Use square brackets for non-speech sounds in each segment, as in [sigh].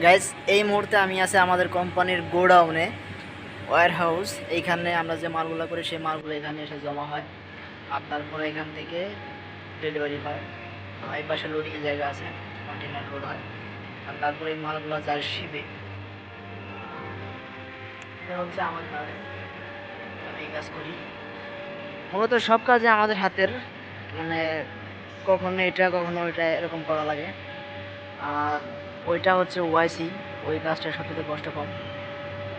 Guys এই মুহূর্তে আমি আছে আমাদের কোম্পানির গোডাউনে ওয়ার হাউস এইখানে আমরা যে মালগুলো করি, সেই মালগুলো এখানে এসে জমা হয়। আর তারপরে এখান থেকে ডেলিভারি হয়। এই পাশে লোডিং জায়গা আছে কন্টেনার লোড হয়। আর তারপরে এই মালগুলো যার শিবে এটা হচ্ছে এই কাজ করি। মূলত সব কাজে আমাদের হাতের মানে কখনো এটা, কখনো ওইটা এরকম করা লাগে। আর ওইটা হচ্ছে ওয়াইসি ওই কাজটা সবচেয়ে কষ্ট কম।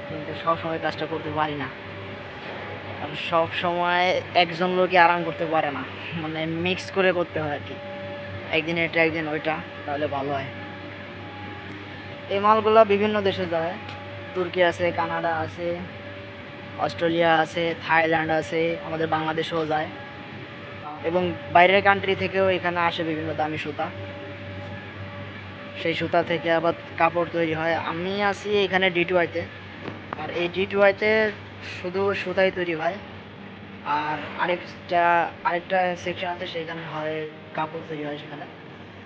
কিন্তু সব সময় কাজটা করতে পারি না। কারণ সব সময় একজন লোকই আরাম করতে পারে না। মানে মিক্স করে করতে হয় আর কি একদিন এটা, একদিন ওইটা, তাহলে ভালো হয়। এই মালগুলো বিভিন্ন দেশে যায়। তুর্কি আছে, কানাডা আছে, অস্ট্রেলিয়া আছে, থাইল্যান্ড আছে, আমাদের বাংলাদেশেও যায়। এবং বাইরের কান্ট্রি থেকেও এখানে আসে বিভিন্ন দামি সুতা। সেই সুতা থেকে আবার কাপড় তৈরি হয়। আমি আছি এখানে ডিটুয়াইতে আর এই ডিটুয়াইতে শুধু সুতাই তৈরি হয়। আর আরেকটা আরেকটা সেকশন আছে, সেখানে হয় কাপড় তৈরি হয় সেখানে।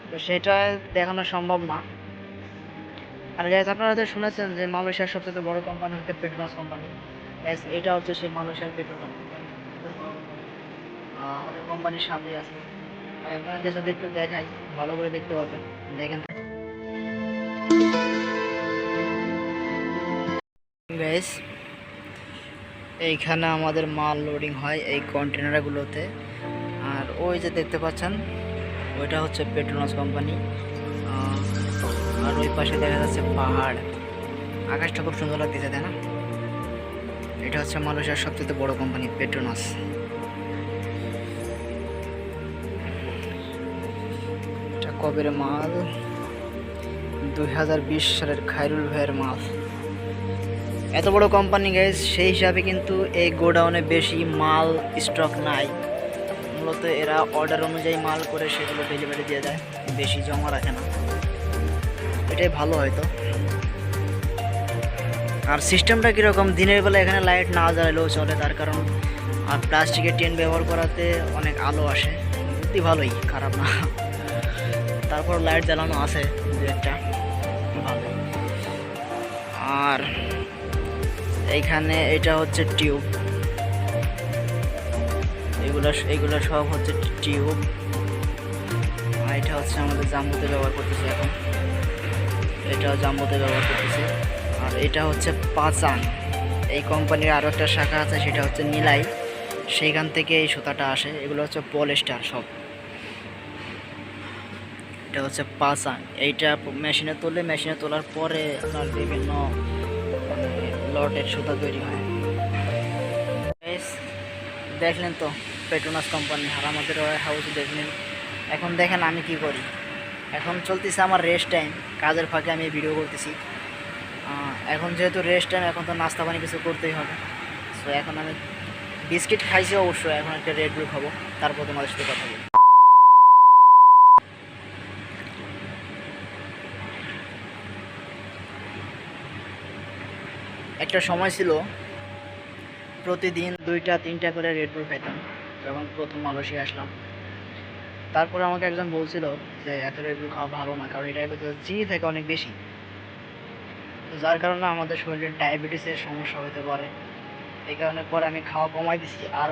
তো সেটা দেখানো সম্ভব না। আর গাইজ আপনারা তো শুনেছেন যে মালয়েশিয়ার সবচেয়ে বড় কোম্পানি হচ্ছে পেট্রোনাস কোম্পানি এটা হচ্ছে সেই মালয়েশিয়ার পেট্রোনাস কোম্পানি আমাদের কোম্পানির সামনে আছে। আপনারা যেসব একটু দেখাই, ভালো করে দেখতে পাবেন দেখেন। গাইস এইখানে আমাদের মাল লোডিং হয় এই কন্টেনারগুলোতে আর ওই যে দেখতে পাচ্ছেন, ওইটা হচ্ছে পেট্রোনাস কোম্পানি আর ওই পাশে দেখা যাচ্ছে পাহাড়। আকাশটা খুব সুন্দর লাগতেছে, তাই না? এটা হচ্ছে মালয়েশিয়ার সবচেয়ে বড় কোম্পানি পেট্রোনাস এটা কবের মাল? দুই হাজার বিশ সালের খায়রুল ভাইয়ের মাল। এত বড় কোম্পানি গাইজ সেই হিসাবে কিন্তু এই গোডাউনে বেশি মাল স্টক নাই। মূলত এরা অর্ডার অনুযায়ী মাল করে সেগুলো ডেলিভারি দিয়ে দেয়, বেশি জমা রাখে না। এটাই ভালো হয়তো। আর সিস্টেমটা কীরকম? দিনের বেলা এখানে লাইট না জ্বালালেও চলে, তার কারণ আর প্লাস্টিকের টেন ব্যবহার করাতে অনেক আলো আসে। বুদ্ধি ভালোই, খারাপ না। তারপর লাইট জ্বালানো আছে, দু একটা। ভালো আর এইখানে এটা হচ্ছে টিউব। এগুলো এগুলো সব হচ্ছে টিউব। আর এটা হচ্ছে আমাদের জাম্বুতে ব্যবহার করতেছে এখন। এটাও জাম্বুতে ব্যবহার করতেছে। আর এটা হচ্ছে পাচান। এই কোম্পানির আরও একটা শাখা আছে, সেটা হচ্ছে নীলাই। সেইখান থেকে এই সুতাটা আসে। এগুলো হচ্ছে পলিস্টার সব। এটা হচ্ছে পাচান। এইটা মেশিনে তুললে, মেশিনে তোলার পরে আপনার বিভিন্ন লটের সুতা তৈরি হয়। দেখলেন তো পেট্রোনাস কোম্পানি আমাদের হাউস দেখলেন। এখন দেখেন আমি কি করি। এখন চলতেছে আমার রেস্ট টাইম কাজের ফাঁকে আমি ভিডিও করতেছি। এখন যেহেতু রেস্ট টাইম এখন তো নাস্তা পানি কিছু করতেই হবে। সো এখন আমি বিস্কিট খাইছি অবশ্যই এখন একটা রেড বুল খাব, তারপর তোমাদের সাথে কথা বলব। একটা সময় ছিল, প্রতিদিন দুইটা, তিনটা করে রেড বুল খাইতাম, যখন প্রথম মালয়েশিয়া আসলাম। তারপরে আমাকে একজন বলছিল যে, এত রেড বুল খাওয়া ভালো না, কারণ এটার ভিতরে চিনি থাকে অনেক বেশি। তো যার কারণে আমাদের শরীরে ডায়াবেটিসের সমস্যা হতে পারে। এই কারণে পরে আমি খাওয়া কমাই দিছি। আর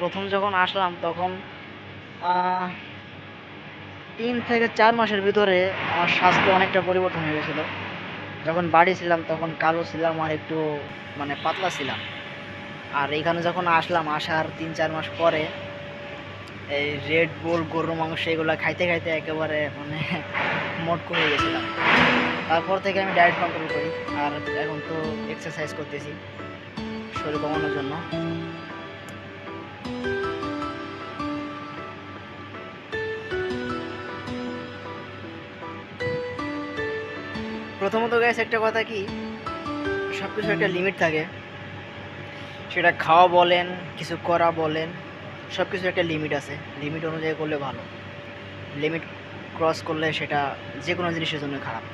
প্রথম যখন আসলাম, তখন তিন থেকে চার মাসের ভিতরে আমার স্বাস্থ্য অনেকটা পরিবর্তন হয়ে গেছিল। যখন বাড়ি ছিলাম, তখন কালো ছিলাম আর একটু মানে পাতলা ছিলাম। আর এখানে যখন আসলাম, আসার তিন, চার মাস পরে এই রেড বোল গরুর মাংস এগুলো খাইতে খাইতে একেবারে মানে [laughs] মোট কমে গেছিলাম। তারপর থেকে আমি ডায়েট কন্ট্রোল করি আর এখন তো এক্সারসাইজ করতেছি, শরীর কমানোর জন্য। প্রথমত গ্যাস একটা কথা কি? সব কিছু একটা লিমিট থাকে। সেটা খাওয়া বলেন, কিছু করা বলেন সব কিছু একটা লিমিট আছে। লিমিট অনুযায়ী করলে ভালো। লিমিট ক্রস করলে সেটা যে কোনো জিনিসের জন্য খারাপ।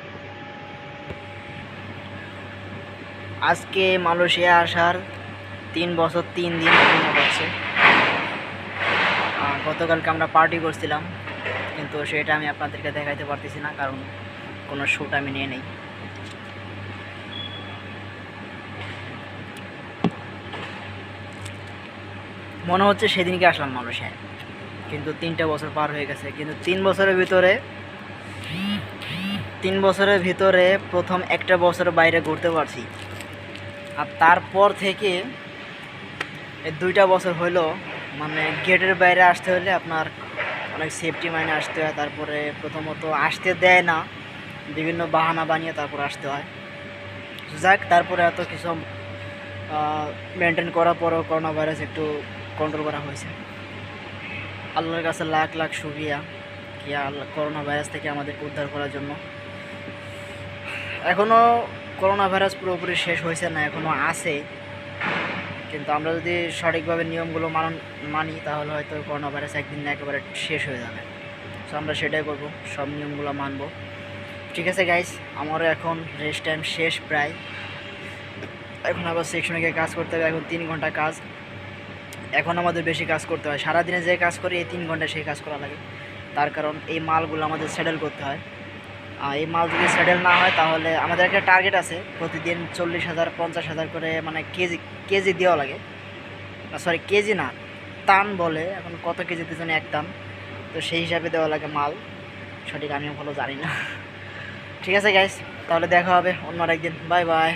আজকে মালয়েশিয়া আসার তিন বছর তিন দিন পূর্ণ হচ্ছে গতকালকে আমরা পার্টি করছিলাম, কিন্তু সেটা আমি আপনাদেরকে দেখাইতে পারতেছি না, কারণ কোনো শ্যুট আমি নিয়ে নেই। মনে হচ্ছে সেদিনকে আসলাম মানুষে কিন্তু তিনটা বছর পার হয়ে গেছে। কিন্তু তিন বছরের ভিতরে, তিন বছরের ভিতরে প্রথম একটা বছর বাইরে ঘুরতে পারছি। আর তারপর থেকে দুইটা বছর হলো মানে গেটের বাইরে আসতে হলে আপনার অনেক সেফটি মাইনে আসতে হয়, তারপরে প্রথমত আসতে দেয় না। বিভিন্ন বাহানা বানিয়ে তারপর আসতে হয়। যাক, তারপরে এত কিছু মেনটেন করার পরেও করোনা ভাইরাস একটু কন্ট্রোল করা হয়েছে। আল্লাহর কাছে লাখ লাখ শুক্রিয়া কি আল্লাহ করোনা ভাইরাস থেকে আমাদেরকে উদ্ধার করার জন্য। এখনও করোনা ভাইরাস পুরোপুরি শেষ হয়েছে না এখনও আছে। কিন্তু আমরা যদি সঠিকভাবে নিয়মগুলো মান মানি, তাহলে হয়তো করোনা ভাইরাস একদিন না একেবারে শেষ হয়ে যাবে। তো আমরা সেটাই করব, সব নিয়মগুলো মানব। ঠিক আছে গাইস আমারও এখন রেস্ট টাইম শেষ প্রায়। এখন আবার সেকশনে গিয়ে কাজ করতে হবে, এখন তিন ঘণ্টা কাজ। এখন আমাদের বেশি কাজ করতে হয়। সারাদিনে যে কাজ করি, এই তিন ঘণ্টা সেই কাজ করা লাগে। তার কারণ এই মালগুলো আমাদের সেটেল করতে হয়। আর এই মাল যদি সেটেল না হয়, তাহলে আমাদের একটা টার্গেট আছে। প্রতিদিন চল্লিশ হাজার, পঞ্চাশ হাজার করে মানে কেজি কেজি দেওয়া লাগে। সরি কেজি না, টান বলে। এখন কত কেজিতে যেন এক টান। তো সেই হিসাবে দেওয়া লাগে মাল। সঠিক, আমিও ভালো জানি না। ঠিক আছে গাইস তাহলে দেখা হবে অন্য একদিন বাই বাই